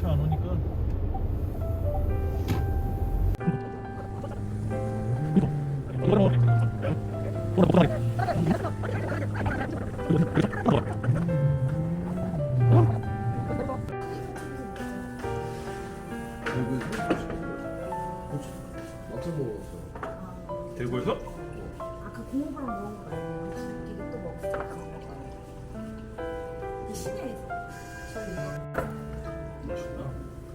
차 안 오니까 막상 먹었어. 대구에서? 아까 고모부랑 먹은 거 말고 이게 또 먹었어. 이 시내에서 저희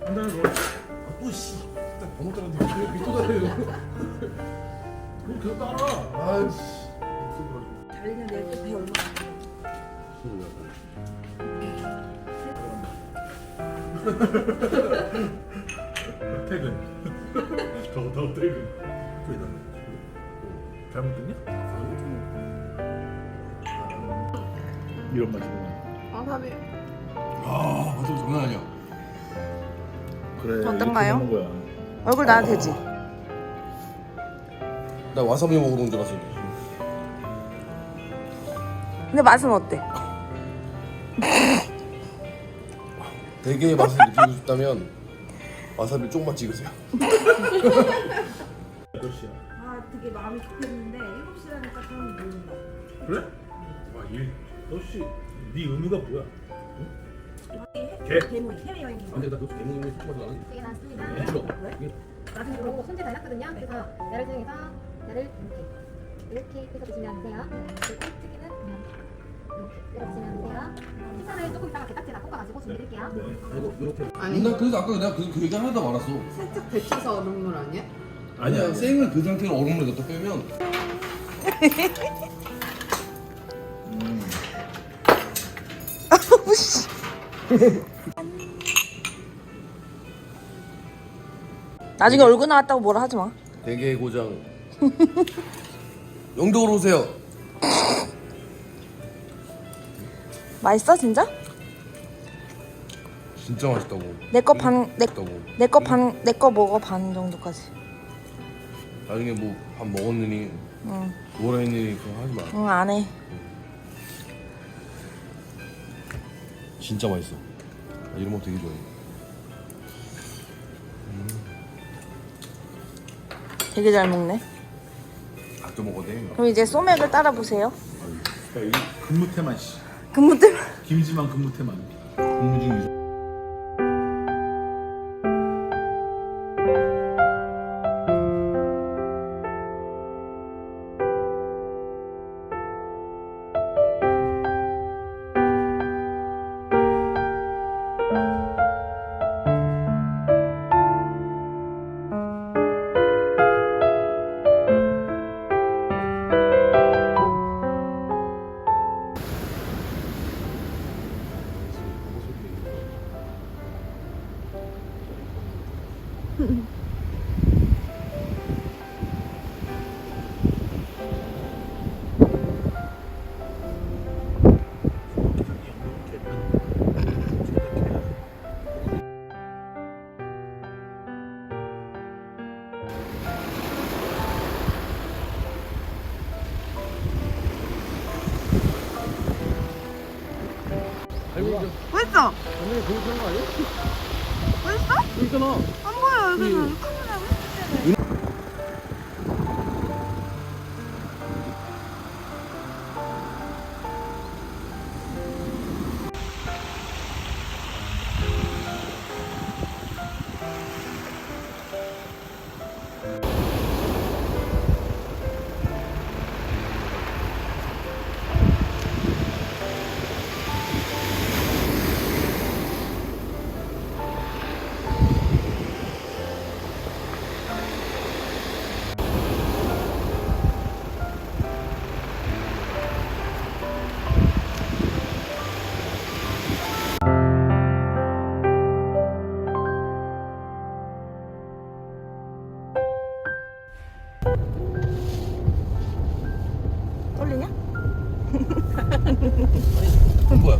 한 달에 넣어 아, 또 씨. 딱 번호 따라는데 왜 밑도 달아요? 그럼 계속 따라 아이씨. 달리는 내일 또배 얼마나 퇴근 저거 타고 퇴근 왜나 잘못됐냐? 이런 맛이구나 와사비 아, 완전 장난 아니야. 그래 어떤가요? 이렇게 먹는 거야 얼굴 나와도 되지? 나 와사비 먹으러 온 줄 알았어. 근데 맛은 어때? 대게의 맛을 느끼고 싶다면 와사비 조금만 찍으세요. 몇 시야? 아 되게 마음이 급했는데 7시라니까 좀 모른다. 그래? 아 일. 너씨 네 의무가 뭐야? 개? 개모임 해외 여행 개모임. 근데 나 개몽이 조금만 더 나는. 되게 많습니다. 네. 싫어. 나중에 그리고 손질 다 해놨거든요. 그래서 열을 사용해서 열을 이렇게 이렇게 해서 드시면 돼요. 그리고 튀기는 이렇게 이렇게 드시면 돼요. 피자를 조금 이따가 게딱지에다 볶아가지고 준비드릴게요. 네. 이거 이렇게. 아니. 나 그래서 아까 내가 그, 그 얘기 하려다 말았어. 살짝 데쳐서 얼음물 아니야? 아니야. 생을 그 상태로 얼음물에 넣다 빼면 나중에 얼굴 나왔다고 뭐라 하지 마. 대게의 고장. 영덕으로 오세요. 맛있어 진짜? 진짜 맛있다고. 내 거 반, 내, 맛있다고. 내 거 반, 내 거 먹어 반 정도까지. 나중에 뭐 밥 먹었느니 응, 뭐라 했느니 그거 하지 마. 응, 안 해. 진짜 맛있어. 나 이런 거 되게 좋아해. 되게 잘 먹네. 아껴 먹어도 돼. 그럼 이제 소맥을 따라 보세요. 야 이거 근무태만 씨 근무 때문에. 김지만 근무태만 공부 중이죠. 벌써? 당연히 그렇게 하는 거 아니야? 벌써? 그러니까 안 보여 여기는. 뭐야?